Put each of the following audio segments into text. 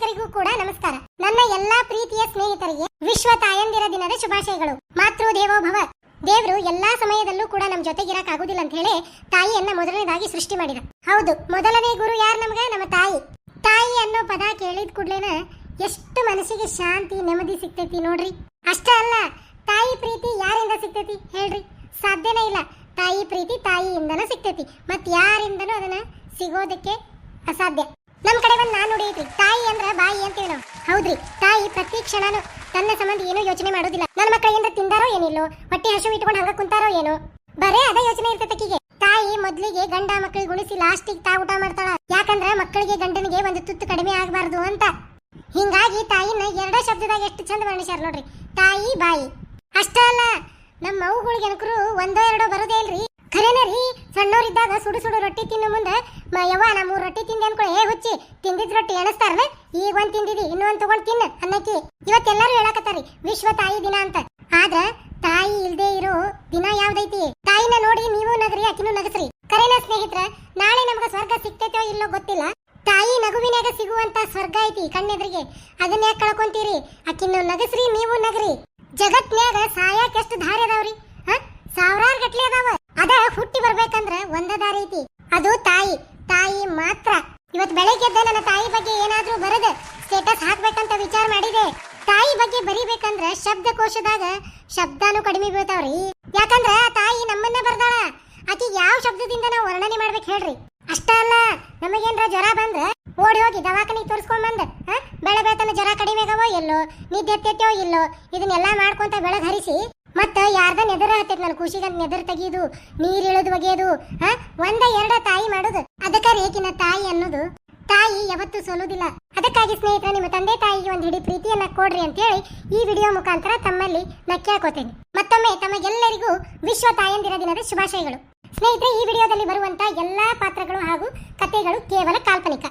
ವೀಕ್ಷಕರಿಗೂ ಕೂಡ ನಮಸ್ಕಾರ. ನನ್ನ ಎಲ್ಲಾ ಪ್ರೀತಿಯ ಸ್ನೇಹಿತರಿಗೆ ವಿಶ್ವ ತಾಯಂದಿರ ದಿನದ ಶುಭಾಶಯಗಳು. ಮಾತೃ ದೇವೋಭವ ದೇವರು ಎಲ್ಲಾ ಸಮಯದಲ್ಲೂ ಕೂಡ ನಮ್ ಜೊತೆಗಿರಕ್ ಆಗುದಿಲ್ಲ ಅಂತ ಹೇಳಿ ತಾಯಿಯನ್ನ ಮೊದಲನೇದಾಗಿ ಸೃಷ್ಟಿ ಮಾಡಿದ. ಹೌದು, ಮೊದಲನೇ ಗುರು ಯಾರು ನಮ್ಗ? ನಮ್ಮ ತಾಯಿ. ತಾಯಿ ಅನ್ನೋ ಪದ ಕೇಳಿದ ಕೂಡ್ಲೇನ ಎಷ್ಟು ಮನಸ್ಸಿಗೆ ಶಾಂತಿ, ನೆಮ್ಮದಿ ಸಿಗ್ತೈತಿ ನೋಡ್ರಿ. ಅಷ್ಟ ಅಲ್ಲ, ತಾಯಿ ಪ್ರೀತಿ ಯಾರಿಂದ ಸಿಗ್ತೈತಿ ಹೇಳ್ರಿ. ಸಾಧ್ಯನೇ ಇಲ್ಲ. ತಾಯಿ ಪ್ರೀತಿ ತಾಯಿಯಿಂದನೂ ಸಿಗ್ತೈತಿ. ಮತ್ ಯಾರಿಂದನೂ ಅದನ್ನ ಸಿಗೋದಕ್ಕೆ ಅಸಾಧ್ಯ. ನಮ್ ಕಡೆ ಬಂದ್ ನಾನ್ ನೋಡಿದ್ರಿ. ತಾಯಿ ಅಂದ್ರ ಬಾಯಿ ಅಂತೀವಿ ನಾವು. ಹೌದ್ರಿ. ತಾಯಿ ಪ್ರತಿ ಕ್ಷಣನು ತನ್ನ ಸಂಬಂಧ ಏನು ಯೋಚನೆ ಮಾಡೋದಿಲ್ಲ. ನನ್ನ ಮಕ್ಕಳ ಏನ್ರ ತಿಂದಾರೋ ಏನಿಲ್ಲೋ, ಹೊಟ್ಟೆ ಹಸು ಇಟ್ಕೊಂಡು ಹಂಗ ಕುಂತಾರೋ ಏನೋ. ಬರೇ ಅದ ಯೋಚನೆ ಇರ್ತೈತಿಗೆ ತಾಯಿ ಮೊದ್ಲಿಗೆ ಗಂಡ ಮಕ್ಕಳಿಗೆ ಗುಣಿಸಿ ಲಾಸ್ಟಿಗೆ ತಾ ಊಟ ಮಾಡ್ತಾಳ. ಯಾಕಂದ್ರ ಮಕ್ಕಳಿಗೆ ಗಂಡನಿಗೆ ಒಂದು ತುತ್ತು ಕಡಿಮೆ ಆಗಬಾರದು ಅಂತ. ಹಿಂಗಾಗಿ ತಾಯಿನ ಎರಡ ಶಬ್ದದಾಗ ಎಷ್ಟು ಚಂದ ವರ್ಣಿಸ್ಯಾರ ನೋಡ್ರಿ. ತಾಯಿ, ಬಾಯಿ. ಅಷ್ಟೇ ಅಲ್ಲ ನಮ್ಮ ಅವುಗಳಿಗೆ ಅನುಕರು ಒಂದೋ ಎರಡೋ ಬರೋದೇ ಇಲ್ರಿ. ಖರೇನ ರೀ, ಸಣ್ಣವರಿದ್ದಾಗ ಸುಡು ಸುಡು ರೊಟ್ಟಿ ತಿನ್ನೋ ಮುಂದೆ ಯವ್ವ, ನಾ ಮೂರು ರೊಟ್ಟಿ ತಿಂದೆ ಅನ್ಕೊಳ್ಳಿ ಏ ಹುಚ್ಚಿ, ತಿಂದಿದ್ ರೊಟ್ಟಿ ಎಣಸ್ತಾರಲ್ಲ ಈಗ ಒಂದ್ ತಿಂದಿದಿ, ಇನ್ನೂ ಒಂದ್ ತಗೊಂಡ್ ತಿನ್ನ, ಅನ್ನಕ್ಕೆ. ಇವತ್ತೆಲ್ಲರೂ ಹೇಳಕತ್ತಾರಿ, ವಿಶ್ವ ತಾಯಿ ದಿನ ಅಂತ. ಆದ್ರ, ತಾಯಿ ಇಲ್ದೇ ಇರೋ ದಿನ ಯಾವ್ದೈತಿ? ತಾಯಿನ ನೋಡಿ ನೀವು ನಗರಿ, ಆಕಿನೂ ನಗಸ್ರಿ. ಕರೇನ ಸ್ನೇಹಿತರ, ನಾಳೆ ನಮ್ಗೆ ಸ್ವರ್ಗ ಸಿಗ್ತೈತೋ ಇಲ್ಲೋ ಗೊತ್ತಿಲ್ಲ. ತಾಯಿ ನಗುವಿನಾಗ ಸಿಗುವಂತ ಸ್ವರ್ಗ ಐತಿ ಕಣ್ಣೆದ್ರಿಗೆ. ಅದನ್ನ ಯಾಕೆ ಕಳ್ಕೊಂತೀರಿ? ಆಕಿನ್ನು ನಗಸ್ರಿ, ನೀವು ನಗರಿ. ಜಗತ್ನ್ಯಾಗ ಸಾಯಾಕೆಷ್ಟು ದಾರಿ ಅದಾವ್ರಿ ಹ? ಸಾವಿರಾರು ಗಟ್ಲೆ ಅದಾವ. ಅದ ಹುಟ್ಟಿ ಬರ್ಬೇಕಂದ್ರ ಒಂದ ದಾರಿ ಐತಿ. ಅದು ತಾಯಿ. ತಾಯಿ ಮಾತ್ರ. ಇವತ್ ಬೆಳಗ್ಗೆ ಎದ್ದ ನನ್ನ ತಾಯಿ ಬಗ್ಗೆ ಏನಾದ್ರೂ ಬರದ ಸ್ಟೇಟಸ್ ಹಾಕ್ಬೇಕಂತ ವಿಚಾರ ಮಾಡಿದೆ. ತಾಯಿ ಬಗ್ಗೆ ಬರಿಬೇಕಂದ್ರ ಶಬ್ದಕೋಶದಾಗ ಶಬ್ದಾನು ಕಡಿಮೆ ಬೀಳ್ತಾವ್ರಿ. ಯಾಕಂದ್ರ ತಾಯಿ ನಮ್ಮನ್ನ ಬರ್ದಾಳ. ಆಕಿ ಯಾವ ಶಬ್ದದಿಂದ ನಾವು ವರ್ಣನೆ ಮಾಡ್ಬೇಕು ಹೇಳ್ರಿ. ಅಷ್ಟ ಅಲ್ಲ, ನಮಗೇನ್ರ ಜ್ವರ ಬಂದ್ರ ಓಡಿ ಹೋಗಿ ದವಾಖಾನಿಗೆ ತೋರಿಸ್ಕೊಂಡ್ ಬಂದ? ಬೆಳೆ ಬೆಳತನ ಜ್ವರ ಕಡಿಮೆ ಆಗವೋ ಎಲ್ಲೋ? ನಿದ್ದೆ ಇಲ್ಲೋ? ಇದನ್ನೆಲ್ಲ ಮಾಡ್ಕೊಂತ ಬೆಳಗ್ ಹರಿಸಿ ಮತ್ತ ಯಾರ್ದ ನೆದರ ಹತ್ತೈತಿ ನನ್ನ ಖುಷಿಗಂತ ನೆದರ್ ತೆಗಿಯೋದು ನೀರ್ ಇಳದು ಒಗೆಯೋದು ಹ? ಒಂದ ಎರಡ ತಾಯಿ ಮಾಡೋದು. ಅದಕ್ಕ ರೇಕಿನ ತಾಯಿ ಅನ್ನೋದು. ತಾಯಿ ಯಾವತ್ತೂ ಸೋಲುದಿಲ್ಲ. ಅದಕ್ಕಾಗಿ ಸ್ನೇಹಿತರೆ, ನಿಮ್ಮ ತಂದೆ ತಾಯಿಗೆ ಒಂದು ಹಿಡಿ ಪ್ರೀತಿಯನ್ನ ಕೊಡ್ರಿ ಅಂತ ಹೇಳಿ ಈ ವಿಡಿಯೋ ಮುಖಾಂತರ ತಮ್ಮಲ್ಲಿ ನಕ್ಕಿ ಕೇಳ್ಕೊತೇನೆ ಮತ್ತೊಮ್ಮೆ ತಮಗೆಲ್ಲರಿಗೂ ವಿಶ್ವ ತಾಯಂದಿರ ದಿನದ ಶುಭಾಶಯಗಳು. ಸ್ನೇಹಿತರೆ, ಈ ವಿಡಿಯೋದಲ್ಲಿ ಬರುವಂತ ಎಲ್ಲಾ ಪಾತ್ರಗಳು ಹಾಗೂ ಕಥೆಗಳು ಕೇವಲ ಕಾಲ್ಪನಿಕ.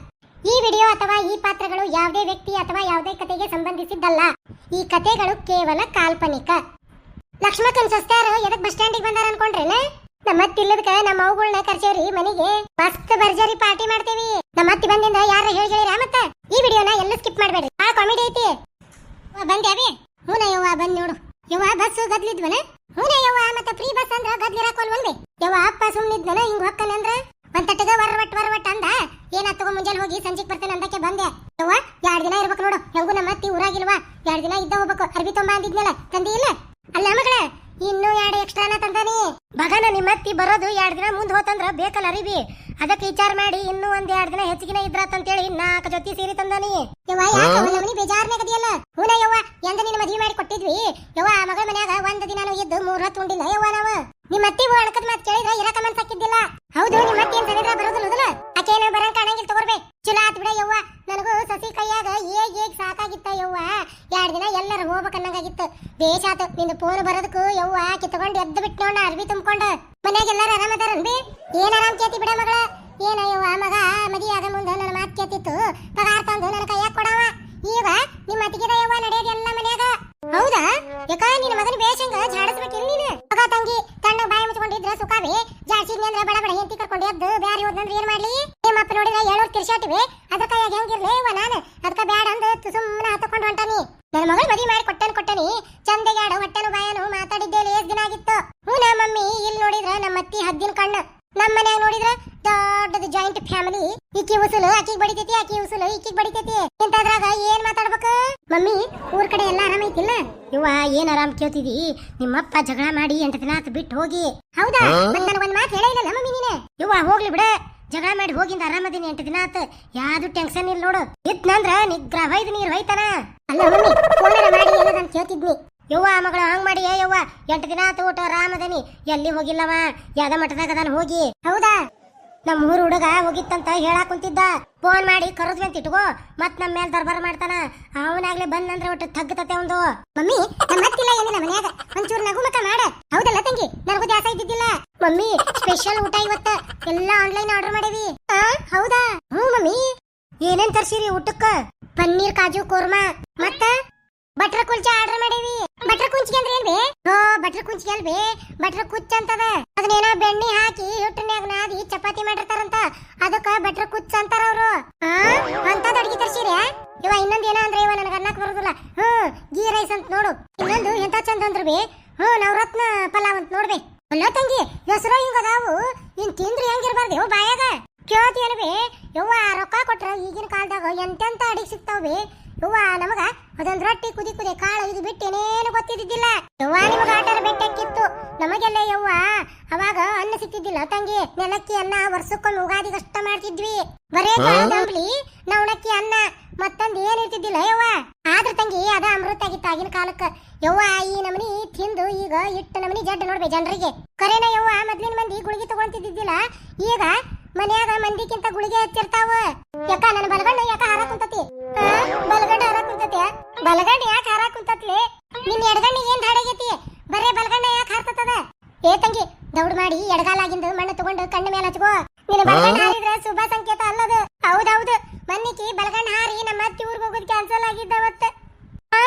ಈ ವಿಡಿಯೋ ಅಥವಾ ಈ ಪಾತ್ರಗಳು ಯಾವುದೇ ವ್ಯಕ್ತಿ ಅಥವಾ ಯಾವುದೇ ಕಥೆಗೆ ಸಂಬಂಧಿಸಿದ್ದಲ್ಲ. ಈ ಕಥೆಗಳು ಕೇವಲ ಕಾಲ್ಪನಿಕ. ಲಕ್ಷ್ಮಕ್ಕನ್ ಸಸ್ತಾರ, ಎದಕ್ ಬಸ್ ಸ್ಟ್ಯಾಂಡಿಗೆ ಬಂದಾರ ಅನ್ಕೊಂಡ್ರೇನ? ನಮ್ಮ ತಿಲ್ಲದಕ ನಮ್ಮ ಅವುಗಳನ್ನ ಕರ್ಸೇವ್ರಿ ಮನೆಗೆ. ಮಸ್ತ್ ಭರ್ಜರಿ ಪಾರ್ಟಿ ಮಾಡ್ತೇವಿ. ನಮ್ಮ ಅತ್ತಿ ಬಂದಿಂದ ಯಾರ ಹೇಳಿರ ಮತ್ತ? ಈ ವಿಡಿಯೋನ ಎಲ್ಲ ಸ್ಕಿಪ್ ಮಾಡಬೇಡಿ ಆ ಕಾಮಿಡಿ ಐತಿ. ಬಂದ್ಯಾವಿ? ಹೂನ ಯವ್ವ ಬಂದ್ ನೋಡು. ಯವ್ವ ಬಸ್ ಗದ್ಲಿದ್ವನ? ಹೂನ ಯವ್ವ ಮತ್ತ ಫ್ರೀ ಬಸ್ ಅಂದ್ರ ಗದ್ಲಿರಾಕೋಲ್ವಲ್ವಿ ಯವ್ವ ಅಪ್ಪ ಸುಮ್ನಿದ್ನನ, ಹಿಂಗ್ ಹೊಕ್ಕನಂದ್ರ ಒಂದ್ ತಟ್ಟಗ ವರ್ವಟ್ ವರ್ವಟ್ ಅಂದ. ಏನ ತಗೋ ಮುಂಜಾನೆ ಹೋಗಿ ಸಂಜೆಗ್ ಬರ್ತೇನೆ ಅಂದಕ್ಕೆ ಬಂದೆ. ಯವ್ವ ಎರಡ್ ದಿನ ಇರ್ಬೇಕು ನೋಡು. ಹೆಂಗು ನಮ್ಮ ಅತ್ತಿ ಊರಾಗಿಲ್ವಾ? ಎರಡ್ ದಿನ ಇದ್ದ ಹೋಗ್ಬೇಕು. ಅರ್ಬಿ ತೊಂಬ ಅಂದಿದ್ನಲ್ಲ, ತಂದಿ ಇಲ್ಲ ಅಲ್ಲ ಮಗಳ ಇನ್ನೂ ಎರಡು ಎಕ್ಸ್ಟ್ರಾನ ತಂದಾನಿ ನಿಮ್ಮ ಬರೋದು ಎರಡು ದಿನ ಮುಂದೆ ಹೋತಂದ್ರ ಬೇಕಲ್ಲ ಅರಿವಿ. ಅದಕ್ಕೆ ವಿಚಾರ ಮಾಡಿ ಇನ್ನೂ ಒಂದ್ ಎರಡು ದಿನ ಹೆಚ್ಚಗಿನ ಇದ್ರ ಅಂತೇಳಿ ನಾಲ್ಕು ಜೊತೆ ಸೇರಿ ತಂದಾನಿ ಯವ್ವ ಯಾಕ ನಮ್ಮನಿ ಬೇಜಾರ್ನಾಗ ಅದಿಯಲ್ಲ ಹೂನ ಯವ್ವ ಎಂದ ನಿನ್ನ ಮದ್ವಿ ಮಾಡಿ ಕೊಟ್ಟಿದ್ವಿ. ಯವ್ವ ಮಗಳ ಮನ್ಯಾಗ ಒಂದ್ ದಿನಾನು ಇದ್ದು ಮೂರ್ ಹೊತ್ತು ಉಂಡಿಲ್ಲ ಯವ್ವ ನಾವು. ನಿಮ್ಮ ಅತ್ತಿ ಅಣಕದ ಮಾತು ಕೇಳಿದ್ರ ಇರಕ ಮನ್ಸ್ ಹಾಕಿದ್ದಿಲ್ಲ ಹೌದು ನಿಮ್ಮ ಅತ್ತಿ ಏನ್ ಬರೋದು ಬರೋದಿಲ್ಲ ಆಕೇನ ಬರಂಗ್ ಕಾಣಂಗಿಲ್ಲ ತಗೋರ್ಬೇ. ಚಲೋ ಆತ್ ಬಿಡ ಯವ್ವ. ನನಗೂ ಸಸಿ ಕೈಯಾಗ ಏಗ್ ಏಗ್ ಸಾಕಾಗಿತ್ತ ಯವ್ವ. ಎರಡು ದಿನ ಎಲ್ಲರೂ ಹೋಗ್ಬೇಕನ್ನಂಗಾಗಿತ್ತು. ಬೇಷಾತು ನಿನ್ನ ಫೋನ್ ಬರೋದಕ್ಕೂ ಯವ್ವ ಕಿತ್ಕೊಂಡು ಎದ್ದು ಬಿಟ್ಟು ನೋಡ ಅರ್ಬಿ ತುಂಬ್ಕೊಂಡ. ಮನ್ಯಾಗ ಅದಾರನ್ ಬಿ ಏನ್ ಆರಾಮ್ ಕೇತಿ ಬಿಡ ಮಗಳ? ಏನ ಯವ್ವ ಮಗ ಮದಿ ಆಗ ಮುಂದ ನನ್ನ ಮಾತ್ ಕೇತಿತ್ತು ಪಗಾರ ತಂದು ನನ್ನ ಕೈಯಾಗ ಕೊಡವ. ಈಗ ನಿಮ್ಮ ಅತ್ತಿಗೆದ ಯವ್ವ ನಡೆಯೋದು ಎಲ್ಲ ಮನ್ಯಾಗ. ಹೌದಾ? ಯಾಕ, ನಿನ್ನ ಮಗನ ಬೇಷಂಗ ಜಾಡಿಸ್ಬೇಕಿಲ್ಲ ನೀನು? ಮಗ, ತಂಗಿ ತಣ್ಣ ಬಾಯಿ ಮುಚ್ಕೊಂಡಿದ್ರ ಸುಖಾವಿ. ಜಾಡ್ಸಿದ್ನಿ ಅಂದ್ರೆ ಬಡ ಬಡ ಹೆಂಡತಿ ಕರ್ಕೊಂಡು ಎದ್ದು ಬ್ಯಾರಿ ಹೋದ್ನಂದ್ರೆ ಏನ್ ಮಾಡ್ಲಿ? ನಿಮ್ಮ ಅಪ್ಪ ನೋಡಿದ್ರೆ ಏಳೂರ್ ತಿರ್ಸಾಟಿವಿ ಅದ್ರ ಕೈಯಾಗ ಹೆಂಗಿರ್ಲಿ ಇವ ನಾನು? ಅದಕ್ಕ ಬ್ಯಾಡ ಅಂದ್ ಸುಮ್ಮನೆ ಹತ್ತಕೊಂಡು ಹೊಂಟಾನಿ ನನ್ನ ಮಗಳ ಮದಿ ಮಾಡಿ ಕೊಟ್ಟನ್ ಕೊಟ್ಟನಿ ಚಂದಗೆ ಆಡ ಹೊಟ್ಟೆನು ಬಾಯನು ಮಾತಾಡಿದ್ದೇಳಿ ಎಷ್ಟ್ ದಿನ ಆಗಿತ್ತು ಹೂನ ಮಮ್ಮಿ ಇಲ್ಲಿ ನೋಡಿದ್ರ ನಮ್ಮ ಅತ್ತಿ ಹದ್ದಿನ ಕಣ್ಣು ನಮ್ಮ ಮನ್ಯಾಗ ನೋಡಿದ್ರ ದೊಡ್ಡದು ಜಾಯಿಂಟ್ ಫ್ಯಾಮಿಲಿ ಈಕಿ ಉಸುಲು ಆಕಿಗ್ ಬಡಿತೈತಿ ಆಕಿ ಉಸುಲು ಈಕಿಗ್ ಬಡಿತೈತಿ ಇಂತದ್ರಾಗ ಏನ್ ಮಾತಾಡ್ಬೇಕು ಮಮ್ಮಿ ಊರ್ ಕಡೆ ಎಲ್ಲ ಆರಾಮ ಐತಿಲ್ಲ ಇವ್ವ ಆರಾಮ್ ನಿಮ್ಮಪ್ಪ ಜಗಳ ಮಾಡಿ ಎಂಟು ದಿನ ಆತು ಬಿಟ್ಟು ಹೋಗಿ. ಹೌದಾ? ಮತ್ ಒಂದ್ ಮಾತು ಹೇಳೇ ಇಲ್ಲ ಮಮ್ಮಿ ನೀನೆ ಇವ್ವ ಹೋಗ್ಲಿ ಬಿಡ. ಜಗಳ ಮಾಡಿ ಹೋಗಿಂದ ಆರಾಮದೀನಿ ಎಂಟು ದಿನ ಆತ. ಯಾವ್ದು ಟೆನ್ಷನ್ ಇಲ್ಲ ನೋಡು. ಇದ್ನಂದ್ರ ನಿಗ್ರಹ ಹೊಯ್ದು ನೀರ್ ಹೊಯ್ತಾನ ಅಲ್ಲ ಮಮ್ಮಿ ಫೋನ್ ಮಾಡಿ ಎಲ್ಲದಂತ ಕೇಳ್ತಿದ್ನಿ. ಯವ್ವ ಮಗಳ ಹಂಗ್ ಮಾಡಿ ಏ ಯವ್ವ ಎಂಟು ದಿನ ಆತು ಊಟ ಆರಾಮದನಿ ಎಲ್ಲಿ ಹೋಗಿಲ್ಲವ? ಯಾವ್ದ ಮಠದಾಗ ಅದಾನ ಹೋಗಿ. ಹೌದಾ? ನಮ್ಮ ಊರ್ ಹುಡುಗ ಹೋಗಿತ್ತಂತ ಹೇಳಾಕ್ ಕುಂತಿದ್ದ. ಫೋನ್ ಮಾಡಿ ಕರೆದ್ವಿ ಅಂತ ಇಟ್ಕೋ. ಮತ್ ನಮ್ಮ ಮೇಲೆ ದರ್ಬಾರ್ ಮಾಡ್ತಾನ. ಅವನಾಗ್ಲೇ ಬಂದಂದ್ರೆ ಒಟ್ಟು ತಗ್ಗತತೆ ಒಂದು ಮಮ್ಮಿ ಮತ್ತಿಲ್ಲ ಏನಿಲ್ಲ ಮನ್ಯಾಗ ಒಂಚೂರು ನಗು ಮತ್ತ ಮಾಡ. ಹೌದಲ್ಲ ತಂಗಿ? ನನಗೂ ದ್ಯಾಸ ಇದ್ದಿದ್ದಿಲ್ಲ ಮಮ್ಮಿ ಸ್ಪೆಷಲ್ ಊಟ ಇವತ್ತ. ಎಲ್ಲ ಆನ್ಲೈನ್ ಆರ್ಡರ್ ಮಾಡೇವಿ ಹೌದಾ? ಹ್ಞೂ ಮಮ್ಮಿ. ಏನೇನ್ ತರ್ಸಿರಿ ಊಟಕ್ಕ? ಪನ್ನೀರ್, ಕಾಜು, ಕೋರ್ಮಾ. ಮತ್ತ? ಬಟ್ರ ಕುಲ್ಚಾ ಆರ್ಡರ್ ಮಾಡೇವಿ ಬಟ್ರ ಕುಂಚಿಗೆ ಅಲ್ವೇ? ಬಟ್ರ ಕುಚ್ಚ ಅಂತದ. ಅದನ್ನೇನೋ ಬೆಣ್ಣಿ ಹಾಕಿ ಹಿಟ್ಟನ್ಯಾಗ ನಾದಿ ಚಪಾತಿ ಮಾಡಿರ್ತಾರಂತ. ಅದಕ್ಕ ಬಟ್ರ ಕುಚ್ ಅಂತಾರ ಅವರು. ಅಂತದ ಅಡಿಗೆ ತರ್ಸಿರಿ ಇವ ಇನ್ನೊಂದ್ ಏನ ಅಂದ್ರೆ ಇವ ನನಗೆ ಅನ್ನಕ್ ಬರೋದಿಲ್ಲ. ಹ್ಮ್ ಗೀ ರೈಸ್ ಅಂತ ನೋಡು. ಇನ್ನೊಂದು ಎಂತ ಚಂದ ಅಂದ್ರು ಬಿ. ಹ್ಮ್ ನವರತ್ನ ಪಲಾವ್ ಅಂತ ನೋಡ್ಬಿ ಅಲ್ಲ ತಂಗಿ, ಹೆಸರು ಹಿಂಗದಾವು ಇನ್ ತಿಂದ್ರೆ ಹೆಂಗಿರ್ಬಾರ್ದು ಇವ್ ಬಾಯಾಗ. ಕೇಳ್ತಿ ಅಲ್ವೇ ಯವ್ವ ರೊಕ್ಕ ಕೊಟ್ರ ಈಗಿನ ಕಾಲದಾಗ ಎಂತೆಂತ ಅಡಿಗೆ ಸಿಗ್ತಾವೆ ಯವ್ವ ನಮಗ ಅದೊಂದ್ ರೊಟ್ಟಿ ಕುದಿ ಕುದಿ ಕಾಳು ಇದು ಬಿಟ್ಟು ಏನೇನು ಗೊತ್ತಿದ್ದಿದ್ದಿಲ್ಲ. ಯವ್ವ ನಿಮಗ ಆಟರ ಬೆಟ್ಟಕ್ಕಿತ್ತು ನಮಗೆಲ್ಲ ಯವ್ವ ಅವಾಗ ಅನ್ನ ಸಿಕ್ತಿದ್ದಿಲ್ಲ. ತಂಗಿ ನೆಲಕ್ಕಿ ಅನ್ನ ಉಗಾದಿ ಕಷ್ಟ ಮಾಡ್ತಿದ್ವಿ. ಬರೇ ಕಾಳದಂಬ್ಲಿ ನವಣಕ್ಕಿ ಅನ್ನ ಮತ್ತೊಂದ್ ಏನ್ ಇರ್ತಿದ್ದಿಲ್ಲ ಯವ್ವ. ಆದ್ರ ತಂಗಿ ಅದ ಅಮೃತ ಆಗಿತ್ತು ಆಗಿನ ಕಾಲಕ್ಕ. ಯವ್ವ ಈ ನಮನಿ ತಿಂದು ಈಗ ಇಟ್ಟ ನಮನಿ ಜಡ್ ನೋಡ್ಬೇ ಜನರಿಗೆ. ಕರೇನ ಯವ್ವ ಮೊದ್ಲಿನ ಮಂದಿ ಗುಳಿಗೆ ತಗೊಂತಿದ್ದಿದ್ದಿಲ್ಲ. ಈಗ ಮನ್ಯಾಗ ಮಂದಿಕ್ಕಿಂತ ಗುಳಿಗೆ ಹಚ್ಚಿರ್ತಾವ. ಯಾಕ ನನ್ನ ಬಲಗಂಡ ಯಾಕ ಹಾರ ಕುಂತತಿ? ಬಲಗಂಡ ಹಾರ ಕುಂತತಿ ಬಲಗಂಡ ಯಾಕ ಹಾರ ಕುಂತತ್ಲಿ? ನಿನ್ನ ಎಡಗಣ್ಣ ಏನ್ ಧಾಡಾಗೈತಿ ಬರೇ ಬಲಗಂಡ ಯಾಕ ಹಾರ್ತದ ಏ ತಂಗಿ ದೌಡ್ ಮಾಡಿ ಎಡಗಾಲಾಗಿಂದ ಮಣ್ಣು ತಗೊಂಡು ಕಣ್ಣ ಮೇಲೆ ಹಚ್ಕೋ. ನಿನ್ನ ಬಲಗಂಡ ಹಾರಿದ್ರೆ ಶುಭ ಸಂಕೇತ ಅಲ್ಲದು. ಹೌದೌದು. ಮನ್ನಿಕಿ ಬಲಗಂಡ ಹಾರಿ ನಮ್ಮ ಅತ್ತಿ ಊರಿಗೆ ಹೋಗೋದು ಕ್ಯಾನ್ಸಲ್ ಆಗಿದ್ದ ಅವತ್ತ. ಆ?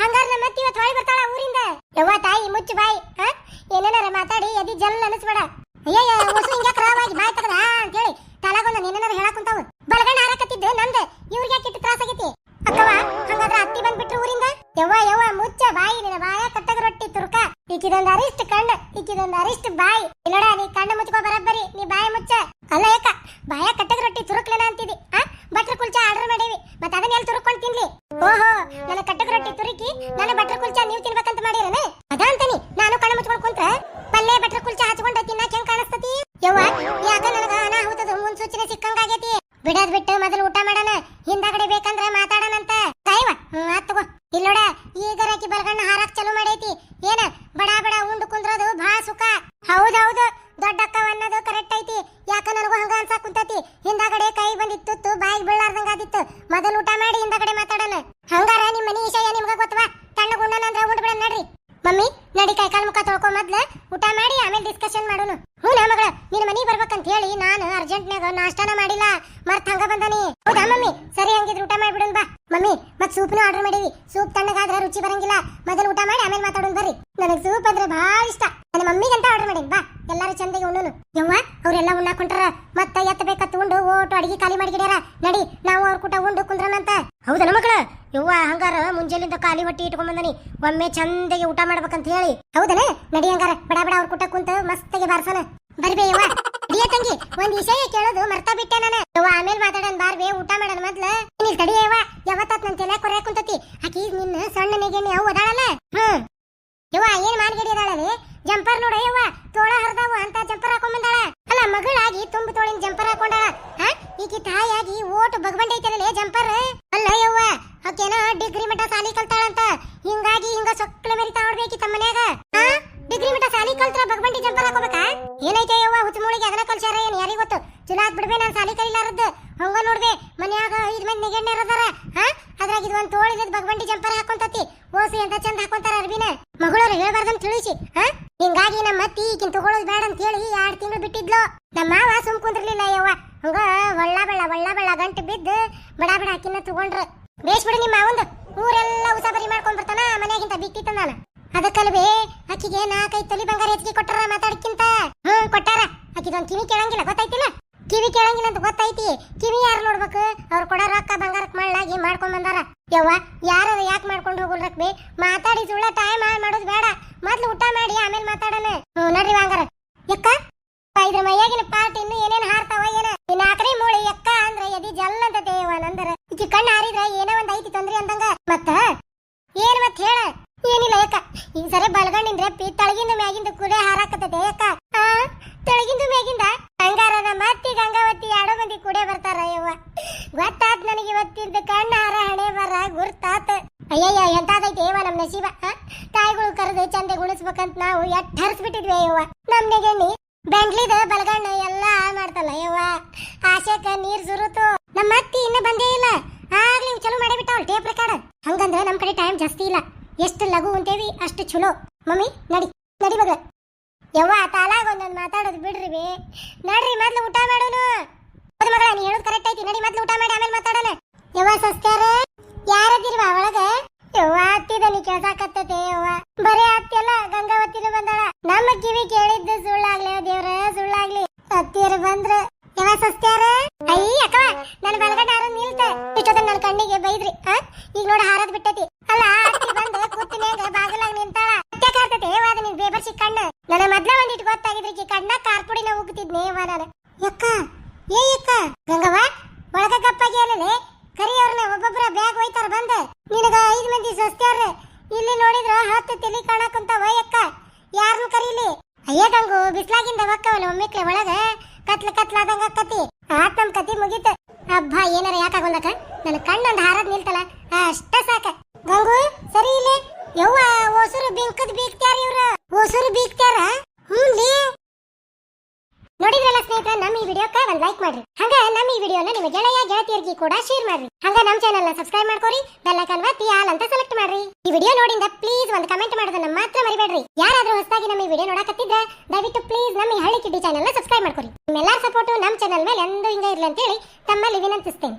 ಹಂಗಾರ ನಮ್ಮ ಅತ್ತಿ ಇವತ್ತು ಹೊಳಿ ಬರ್ತಾಳ ಊರಿಂದ? ಯವ್ವ ತಾಯಿ ಮುಚ್ಚು ಬಾಯಿ? ಏನೇನಾರ ಮಾತಾಡಿ ಎದಿ ಜಲ್ ಅನಿಸ್ಬೇಡ. ಅಯ್ಯಯ್ಯ ಹೊಸು ಹಿಂಗ್ಯಾಕ ಖರಾಬಾಗಿ ಬಾಯ್ ತಗದ ಅಂತ ಹೇಳಿ ಏನೇನಾರ ಹೇಳಕ್ ಕುಂತಾವು. ಬಲಗಣ್ಣ ಯಾಕೆ ತ್ರಾಸ ಅತ್ತಿ ಊರಿಂದ? ಯವ್ವ ಯವ್ವ, ಮುಚ್ಚ ಬಾಯಿ, ನಿನ್ನ ಬಾಯ ಕಟ್ಟಗ ರೊಟ್ಟಿ ತುರ್ಕ. ಈಕಿದೊಂದು ಅರಿಷ್ಟ ಕಣ್ಣ, ಈಕಿದೊಂದು ಅರಿಷ್ಟ ಬಾಯಿ. ಇಲ್ಲಡ, ನೀ ಕಣ್ಣು ಮುಚ್ಕೋ ಬರಬ್ಬರಿ ನೀ ಬಾಯಿ ಮುಚ್ಚ. ಅಲ್ಲ ಯಾಕ ಬಾಯ ಕಟ್ಟಗ ರೊಟ್ಟಿ ತುರುಕ್ಲೇನ ಅಂತಿದಿ, ಆ? ಬಟ್ರ ಕುಲ್ಚ ಆರ್ಡರ್ ಮಾಡೇವಿ, ಮತ್ತೆ ಅದನ್ನ ಎಲ್ಲಿ ತುರುಕೊಂಡ್ ತಿನ್ಲಿ? ಓಹೋ, ನನ್ನ ಕಟ್ಟಗ ರೊಟ್ಟಿ ತುರುಕಿ, ನನ್ನ ಬಟ್ರ ಕುಲ್ಚಾ ನೀವು ತಿನ್ಬೇಕಂತ ಮಾಡಿರನ ಅದ ಅಂತಾನಿ ನಾನು ಕಣ್ಣು ಮುಚ್ಕೊಂಡ್ ಕುಂತ್ರ ಪಲ್ಲೆ ಬಟ್ರ ಕುಲ್ಚ ಹಚ್ಕೊಂಡ ತಿನ್ನಕ್ ಹೆಂಗ್ ಕಾಣಿಸ್ತತಿ ಯವ್ವ ಯಾಕ ನನಗ ಅನಾಹುತದ ಮುನ್ಸೂಚನೆ ಸಿಕ್ಕಂಗಾಗೈತಿ ಬಿಡದ್ ಬಿಟ್ಟು ಮೊದಲು ಊಟ ಮಾಡೋಣ ಹಿಂದಗಡೆ ಬೇಕಂದ್ರ ಮಾತಾಡೋಣಂತ ಕಾಯ್ವ ಹ್ಮ್ ಆತ್ ತಗೋ ಇಲ್ಲೋಡ ಈಗ ರಾಕಿ ಬಲಗಣ್ಣ ಹಾರಕ್ ಚಲೋ ಮಾಡೈತಿ ಏನ ಬಡ ಬಡ ಉಂಡು ಕುಂದ್ರೋದು ಬಾ ಸುಖ ಹೌದೌದು ದೊಡ್ಡಕ್ಕವ ಅನ್ನೋದು ಕರೆಕ್ಟ್ ಐತಿ ಯಾಕ ನನಗೂ ಹಂಗ ಅನ್ಸಾಕ್ ಕುಂತತಿ ಹಿಂದಗಡೆ ಕೈ ಬಂದಿತ್ತು ಬಾಯಿಗೆ ಬೀಳಾರ್ದಂಗ ಆದಿತ್ತು ಮೊದಲು ಊಟ ಮಾಡಿ ಹಿಂದಗಡೆ ಮಾತಾಡೋಣ ಹಂಗಾರ ನಿಮ್ ಮನಿ ವಿಷಯ ನಿಮ್ಗ ಗೊತ್ತವಾ ತಣ್ಣಗ ಉಣ್ಣನಂದ್ರ ಉಂಡ್ ಬಿಡ ನಡ್ರಿ ಮಮ್ಮಿ ನಡಿ ಕೈ ಕಾಲ್ ಮುಖ ತೊಳ್ಕೊ ಮೊದ್ಲ ಊಟ ಮಾಡಿ ಆಮೇಲೆ ಡಿಸ್ಕಷನ್ ಮಾಡೋಣ ಹ್ಞೂ ನಾ ಮಗಳ ನಿನ್ನ ಮನಿ ಬರ್ಬೇಕಂತ ಹೇಳಿ ನಾನು ಅರ್ಜೆಂಟ್ನಾಗ ನಾಷ್ಟಾನ ಮಾಡಿಲ್ಲ ಮರ್ತ್ ಹಂಗ ಬಂದಾನಿ ಹೌದಾ ಮಮ್ಮಿ ಸರಿ ಹಂಗಿದ್ರೆ ಊಟ ಮಾಡ್ಬಿಡೋಣ ಬಾ ಮಮ್ಮಿ ಸೂಪ್ನೂ ಆರ್ಡರ್ ಮಾಡೀವಿ. ಸೂಪ್ ತಣ್ಣಗಾದ್ರೆ ರುಚಿ ಬರಂಗಿಲ್ಲ. ಮೊದಲು ಊಟ ಮಾಡಿ ಆಮೇಲೆ ಮಾತಾಡೋಣ ಬರ್ರಿ. ನನಗೆ ಸೂಪ್ ಅಂದ್ರೆ ಬಹಳ ಇಷ್ಟ. ನನ್ನ ಮಮ್ಮಿಗಂತ ಆರ್ಡರ್ ಮಾಡೀನಿ, ಬಾ. ಎಲ್ಲರೂ ಚೆಂದಾಗಿ ಉಣ್ಣುನು. ಯವ್ವ, ಅವ್ರೆಲ್ಲ ಉಣ್ಣಾಕೊಂಡ್ರ ಮತ್ತೆ ಎತ್ತಬೇಕತ್ ತುಂಡು, ಓಟು, ಅಡಿಗೆ ಖಾಲಿ ಮಾಡಿಗಿಡ್ಯಾರ ನಡಿ, ನಾವು ಅವ್ರ ಕೂಟ ಉಂಡು ಕುಂದ್ರನಂತ ಹೌದನ ಮಕ್ಕಳ? ಯವ್ವ, ಹಂಗಾರ ಮುಂಜಾನಿಂದ ಖಾಲಿ ಹೊಟ್ಟಿ ಇಟ್ಕೊಂಡ್ ಬಂದನಿ. ಒಮ್ಮೆ ಚಂದಗೆ ಊಟ ಮಾಡ್ಬೇಕಂತ ಹೇಳಿ. ಹೌದನ? ನಡಿ ಹಂಗಾರ. ಬಡ ಬಡ ಅವ್ರ ಕೂಟ ಕುಂತ ಮಸ್ತಾಗಿ ಬಾರ್ಸನ ಬರ್ಬೇ ಯವ್ವ. ತಂಗಿ, ಒಂದ್ ವಿಷಯ ಕೇಳೋದು ಮರ್ತಾ ಬಿಟ್ಟೆ ನಾನು ಯವ್ವ ಆಮೇಲೆ ಮಾತಾಡೋಣ ಬಾರ್ಬೇ ಊಟ ಮಾಡೋಣ ಮೊದ್ಲ ನೀನ್ ತಡಿಯವ್ವ ಯಾವತ್ತಾತ್ ನನ್ ತಲೆ ಕೊರೆ ಕುಂತತಿ ಆಕಿ ನಿನ್ನ ಸಣ್ಣ ನೆಗೆಣ್ಣೆ ಅವು ಅದಾಳಲ್ಲ ಹ್ಮ್ ಯವ್ವ ಏನ್ ಮಾನ್ಗಡಿ ಅದಾಳಲ್ಲಿ ಜಂಪರ್ ನೋಡ ಯವ್ವ ತೋಳ ಹರಿದಾವು ಅಂತ ಜಂಪರ್ ಹಾಕೊಂಡ್ ಬಂದಾಳ ಅಲ್ಲ ಮಗಳಾಗಿ ತುಂಬು ತೋಳಿನ ಜಂಪರ್ ಹಾಕೊಂಡಾಳ ಹಾ ಈಕಿ ಓಟ್ ಬಗಬಂಡ ಐತಲ್ಲ ಜಂಪರ್? ಅಲ್ಲ ಯವ್ವ, ಆಕೇನ ಡಿಗ್ರಿ ಮಠ ಸಾಲಿ ಕಲ್ತಾಳಂತ. ಹಿಂಗಾಗಿ ಹಿಂಗ ಸೊಕ್ಕಲೆ ಮೆರಿತಾ ಆಡ್ಬೇಕಿ ತಮ್ಮ ಮನ್ಯಾಗ. ಡಿಗ್ರಿ ಮಠ ಸಾಲಿ ಕಲ್ತ್ರ ಬಗಬಂಡಿ ಜಂಪರ್ ಹಾಕೋಬೇಕಾ ಏನೈತೆ ಯವ್ವ ಹುಚ್ಚಮೂಳಿಗೆ ಅದನ್ನ ಕಲ್ಸ್ಯಾರ ಏನ್? ಯಾರಿಗ್ ಗೊತ್ತು? ಚುನಾತ್ ಬಿಡ್ಬೆ, ನಾನ್ ಸಾಲಿ ಕಲಿಲಾರದ್ದು. ಹಂಗ ನೋಡ್ಬೆ, ಮನ್ಯಾಗ ಐದು ಮಂದಿ ನೆಗೆಣ್ಣೆ ಇರದರ. ಹಾ ಅದ್ರಾಗ ಇದು ತೋಳ ತೋಳಿದ ಬಗಬಂಡಿ ಜಂಪರ್ ಹಾಕೊಂತತಿ. ಓಸಿ ಅಂತ ಚಂದ ಹಾಕೊಂತಾರ ಅರ್ಬಿನ. ಮಗಳವ್ರು ಹೇಳ್ಬಾರ್ದಂತ ತಿಳಿಸಿ ಹಾ ಹಿಂಗಾಗಿ ನಮ್ಮ ಅತ್ತಿ ಈಗಿನ ತಗೊಳ್ಳೋದು ಬೇಡ ಅಂತ ಹೇಳಿ ಎರಡು ತಿಂಗಳು ಬಿಟ್ಟಿದ್ಲು. ನಮ್ಮ ಮಾವ ಸುಮ್ ಕುಂದ್ರಲಿಲ್ಲ ಯವ್ವ. ಹಂಗ ಒಳ್ಳ ಬೆಳ್ಳ ಒಳ್ಳ ಬೆಳ್ಳ ಗಂಟು ಬಿದ್ದು ಬಡ ಬಡ ಅಕ್ಕಿನ ತಗೊಂಡ್ರ. ಬೇಸ್ ಬಿಡು ನಿಮ್ಮ ಒಂದು ಊರೆಲ್ಲ ಉಸಾಬರಿ ಮಾಡ್ಕೊಂಡ್ ಬರ್ತಾನ ಮನೆಗಿಂತ ಬಿಟ್ಟಿ ನಾನು. ಅದಕ್ಕಲ್ವೇ ಅಕ್ಕಿಗೆ ನಾಲ್ಕೈದು ತೊಲಿ ಬಂಗಾರ ಹೆಚ್ಚಿಗೆ ಕೊಟ್ಟರ ಮಾತಾಡಕ್ಕಿಂತ ಹ್ಮ್ ಕೊಟ್ಟಾರ. ಅಕ್ಕಿದೊಂದು ಕಿವಿ ಕೇಳಂಗಿಲ್ಲ, ಗೊತ್ತಾಯ್ತಿಲ್ಲ? ಕಿವಿ ಕೇಳಂಗಿಲ್ಲ ಅಂತ ಗೊತ್ತೈತಿ ಕಿವಿ ಯಾರು ನೋಡ್ಬೇಕು? ಅವ್ರು ಕೊಡೋ ರೊಕ್ಕ ಬಂಗಾರಕ್ಕೆ ಮಳ್ಳಾಗಿ ಮಾಡ್ಕೊಂಡ್ ಬಂದಾರ. ಯವ್ವ, ಯಾರು ಯಾಕೆ ಮಾಡ್ಕೊಂಡು ಹೋಗಲ್ರಕ್ ಬೇ? ಮಾತಾಡಿ ಸುಳ್ಳ ಟೈಮ್ ಮಾಡೋದು ಬೇಡ. ಮೊದ್ಲು ಊಟ ಮಾಡಿ, ಆಮೇಲೆ ಮಾತಾಡೋಣ. ಹ್ಮ್ ನಡ್ರಿ ಹಂಗಾರ ಯಕ್ಕ? ಇದ್ರ ಮೈಯಾಗಿನ ಪಾರ್ಟ್ ಇನ್ನು ಏನೇನ್ ಹಾರ್ತಾವ, ಏನ? ನಿನ್ನ ಆಕಡೆ ಮೂಳಿ ಎಕ್ಕ ಅಂದ್ರ ಎದಿ ಜಲ್ ಅಂತ ದೇವ ನಂದರ. ಈಕಿ ಕಣ್ಣು ಹಾರಿದ್ರ ಏನೋ ಒಂದ್ ಐತಿ ತೊಂದ್ರಿ ಅಂದಂಗ. ಮತ್ತ? ಏನ್ ಮತ್ ಹೇಳ? ಏನಿಲ್ಲ ಯಾಕ ಈ ಸರಿ ಬಲಗಣ್ಣಿಂದ್ರೆ ಪಿ ಮ್ಯಾಗಿಂದ ಕುಡೆ ಹಾರಾಕತ್ತೈತೆ ಯಾಕ ಆ? ತೆಳಗಿಂದ ಮ್ಯಾಗಿಂದ? ಹಂಗಾರದ ಮತ್ತಿ ಗಂಗಾವತಿ ಎರಡೋ ಮಂದಿ ಕುಡೆ ಬರ್ತಾರ ಯವ್ವ. ಗೊತ್ತಾತ್ ನನಗೆ ಇವತ್ತಿಂದ ಕಣ್ಣ ಹಾರ ಹಣೆ ಬರ ಗುರ್ತಾತ. ಅಯ್ಯಯ್ಯ, ಎಂತಾದೈತೆ ಯವ್ವ ನಮ್ಮ ನಸೀಬ ತಾಯಿಗಳು ಕರೆದು ಚಂದೆ ಗುಣಿಸ್ಬೇಕಂತ ನಾವು ಎಟ್ ಹರಿಸ್ಬಿಟ್ಟಿದ್ವಿ ಯವ್ವ. ನಮ್ ಬೆಂಗ್ಲಿದ ಬಲಗಣ್ಣ ಎಲ್ಲ ಮಾಡ್ತಲ್ಲ, ಯವ್ವ. ಆಶೆಕ ನೀರ್ ಸುರುತು. ನಮ್ಮ ಅತ್ತಿ ಇನ್ನ ಬಂದೇ ಇಲ್ಲ. ಆಗ್ಲಿ ಚಲೋ ಮಾಡೇ ಬಿಟ್ಟಾವಲ್ ಟೇಪ್ ರೆಕಾರ್ಡ್ ಹಂಗಂದ್ರ ನಮ್ ಕಡೆ ಟೈಮ್ ಜಾಸ್ತಿ ಇಲ್ಲ. ಎಷ್ಟು ಲಘು ಅಂತೇವಿ, ಅಷ್ಟು ಚಲೋ. ಮಮ್ಮಿ, ನಡಿ ನಡಿ ಮಗ ಯವ್ವ ತಾಲಾಗ ಒಂದೊಂದ್ ಮಾತಾಡೋದು ಬಿಡ್ರಿ ಬೇ. ನಡ್ರಿ, ಮೊದ್ಲು ಊಟ ಮಾಡೋನು. ಮಗಳ, ನೀ ಹೇಳೋದು ಕರೆಕ್ಟ್ ಐತಿ. ನಡಿ, ಮೊದ್ಲು ಊಟ ಮಾಡಿ, ಆಮೇಲೆ ಮಾತಾಡೋಣ ಯವ್ವ ಸಸ್ತ್ಯಾರ ಯಾರದಿರ್ವ ಒಳಗ ಯವ್ವ ಹತ್ತಿದ ನೀ ಕೇಳ್ಸಾಕತ್ತತೆ ಯವ್ವ ಬರೇ ಹತ್ತಿಯಲ್ಲ ಗಂಗಾವತಿನ ಬಂದಾಳ ನಮ್ಮ ಕಿವಿ ಕೇಳಿದ್ದು ಸುಳ್ಳಾಗ್ಲಿ ದೇವ್ರ ಸುಳ್ಳಾಗ್ಲಿ ಹತ್ತಿಯರ ಬಂದ್ರ ಯವ್ವ ಸಸ್ತ್ಯಾರ ಅಯ್ಯ ಅಕ್ಕವ ನನ್ನ ಬಲಗಡೆ ಹಾರ ನಿಲ್ತ ಇಷ್ಟೊತ್ತ ನನ್ನ ಕಣ್ಣಿಗೆ ಬೈದ್ರಿ ಆ ಈಗ ನೋಡ ಹಾರದ್ ಬಿಟ್ಟೈತಿ ಅಲ್ಲ ಅತ್ತಿ ಬಂದ ಕೂತಿನ್ಯಾಗ ಬಾಗಲಾಗ ನಿಂತಾಳ ಅತ್ತೆ ಗೊತ್ತಾಗಿದ್ರಿ ಕಣ್ಣ ಕಾರ್ಪುಡಿನ ಉಗ್ತಿದ್ನೇ ಯವ್ವ ನಾನು. ಯಕ್ಕ, ಏ ಯಕ್ಕ? ಗಂಗವ್ವ, ಒಳಗ ಗಪ್ಪಾಗಿ ಅಲ್ಲೇ ಕರಿಯವ್ರನ್ನ ಒಬ್ಬೊಬ್ಬರ ಬ್ಯಾಗ್ ಒಯ್ತಾರ ಬಂದ? ನಿನಗ ಐದ್ ಮಂದಿ ಸಸ್ತ್ಯಾರ ಇಲ್ಲಿ ನೋಡಿದ್ರ ಹತ್ತು ತಿಳಿ ಕಾಣಕುಂತಾವ ಯಕ್ಕ. ಯಾರನ್ನ ಕರೀಲಿ? ಅಯ್ಯ ಗಂಗು, ಬಿಸ್ಲಾಗಿಂದ ಒಕ್ಕವಲ್ಲ ಒಮ್ಮಿಕ್ಲೆ ಒಳಗ? ಕತ್ಲ ಕತ್ಲಾದಂಗ ಕತಿ ಆತ್ ನಮ್ ಕತಿ ಮುಗೀತ. ಅಬ್ಬಾ, ಏನಾರ ಯಾಕಾಗೊಂದಕ್ಕ? ನನ್ನ ಕಣ್ಣೊಂದು ಹಾರದ್ ನಿಲ್ತಲ್ಲ ಅಷ್ಟ ಸಾಕ ಗಂಗು ಸರಿ ಇಲ್ಲಿ ಯವ್ವ ಹೊಸರು ಬಿಂಕದ್ ಬೀಗ್ತ್ಯಾರ ಇವ್ರ ಹೊಸರು ಬೀಗ್ತ್ಯಾರ ಹ್ಞೂನ್ಲಿ ನೋಡಿದ್ರಲ್ಲ ಸ್ನೇಹಿತರೆ ನಮ್ಮ ಈ ವಿಡಿಯೋಕ್ಕೆ ಒಂದು ಲೈಕ್ ಮಾಡ್ರಿ ಹಂಗ ನಮ್ಮ ಈ ವಿಡಿಯೋನ ನಿಮ್ಮ ಗೆಳೆಯ, ಗೆಳತಿಯರಿಗೆ ಕೂಡ ಶೇರ್ ಮಾಡ್ರಿ. ಹಂಗ ನಮ್ಮ ಚಾನೆಲ್ನ ಸಬ್ಸ್ಕ್ರೈಬ್ ಮಾಡ್ಕೊರಿ ಬೆಲ್ ಐಕಾನ್ ಒತ್ತಿ ಆಲ್ ಅಂತ ಸೆಲೆಕ್ಟ್ ಮಾಡ್ರಿ. ಈ ವಿಡಿಯೋ ನೋಡಿಂದ ಪ್ಲೀಸ್ ಒಂದು ಕಮೆಂಟ್ ಮಾಡೋದನ್ನ ಮಾತ್ರ ಮರಿಬೇಡ್ರಿ. ಯಾರಾದ್ರೂ ಹೊಸದಾಗಿ ನಮ್ಮ ವಿಡಿಯೋ ನೋಡಕತ್ತಿದ್ರೆ, ದಯವಿಟ್ಟು ಪ್ಲೀಸ್ ನಮ್ಮ ಹಳ್ಳಿ ಕಿಡ್ಡಿ ಚಾನೆಲ್ನ ಸಬ್ಸ್ಕ್ರೈಬ್ ಮಾಡ್ಕೊರಿ. ನಿಮ್ಮೆಲ್ಲರ ಸಪೋರ್ಟ್ ನಮ್ಮ ಚಾನೆಲ್ ಮೇಲೆ ಎಂದೂ ಹಿಂಗ ಅಂತ ಹೇಳಿ ತಮ್ಮಲ್ಲಿ ವಿನಂತಿಸ್ತೇನೆ.